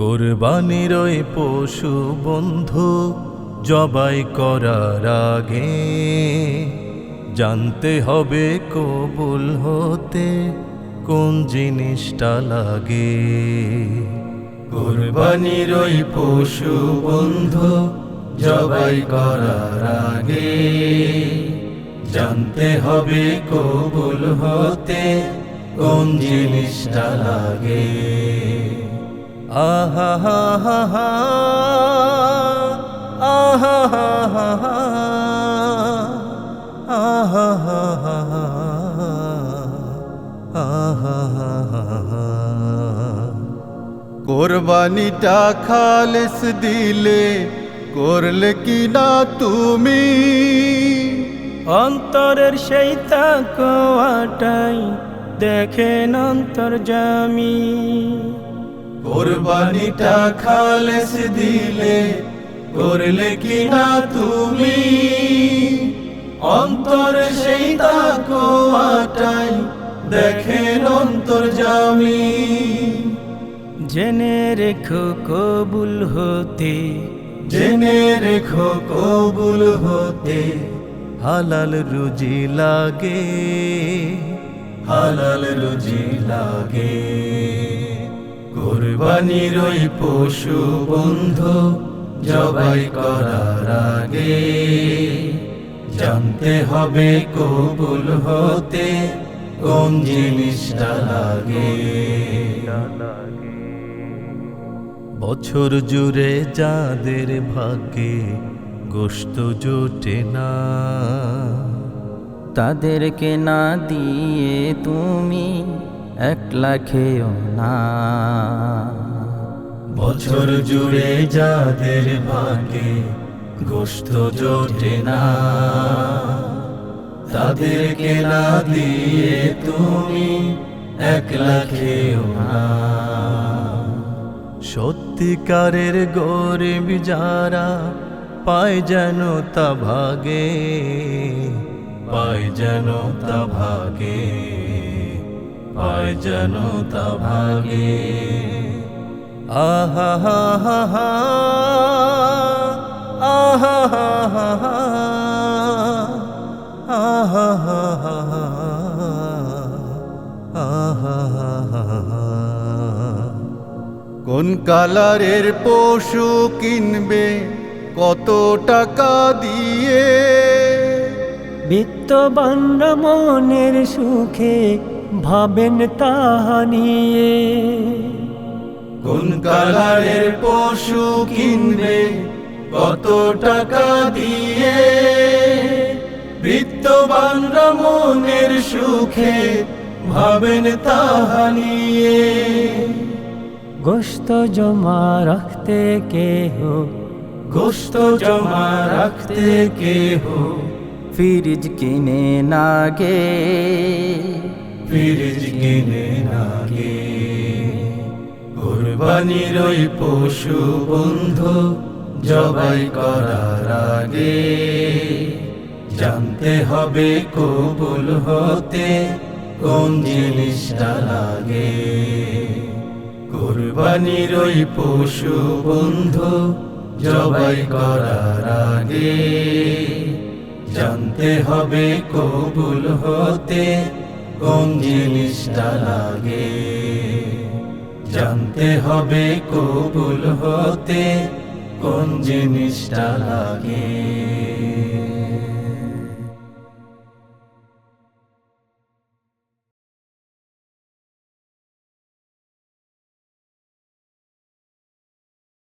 কোরবানির পশু বন্ধু, জবাই করার আগে জানতে হবে কবুল হতে কোন জিনিসটা লাগে। কোরবানির পশু বন্ধু, জবাই করার আগে জানতে হবে কবুল হতে কোন জিনিসটা লাগে। আহা হা হা হা আহা হা হা হা আহা হা হা হা আহা হা হা হা কোরবানিটা খালেস দিলে করলে কি না তুমি? অন্তরের সেই তাকওয়াটাই দেখেন অন্তর জামি কোরবানিটা খালেস দিলে করলে কি না তুমি? অন্তর সেই তাকোয়াটাই দেখেন অন্তর জামি। জেনে রেখো কবুল হতে। জেনে রেখো কবুল হতে। হালাল রুজি লাগে। হালাল রুজি লাগে। কোরবানির ওই পশু বন্ধু জবাই করার আগে। জানতে হবে কবুল হতে কোন জিনিসটা লাগে। বছর জুড়ে যাদের ভাগ্যে গোস্ত জোটে না, তাদেরকে না দিয়ে তুমি একলা খেও না। বছর জুড়ে যাদের ভাগ্যে গোস্ত জোটে না, তাদেরকে না দিয়ে তুমি একলা খেও না। সত্যিকারের গরিব যারা পায় যেন তা ভাগে, পায় যেন তা ভাগে। পায় যেন তা ভাগে আহা, হা হা হা, আহা, হা হা আহা, হা হা কোন কালারের পশু কিনবে, কত টাকা দিয়ে? বিত্তবানরা মনের সুখে ভাবেন তাহা নিয়ে। কোন কালারের পশু কিনবে কত টাকা দিয়ে? বৃত্তবানরা মনের সুখে ভাবেন তাহা নিয়ে। গোস্ত জমা রাখতে কেহ। গোস্ত জমা রাখতে কেহ। ফ্রিজ কিনে নাগে ফিরিজ কিনে নাগে। কোরবানির ওই পশু বন্ধু জবাই করার আগে। জানতে হবে কবুল হতে কোন জিনিসটা লাগে। কোরবানির ওই পশু বন্ধু জবাই করার আগে। জানতে হবে কবুল হতে কোন জিনিসটা লাগে? জানতে হবে কবুল হতে কোন জিনিসটা লাগে?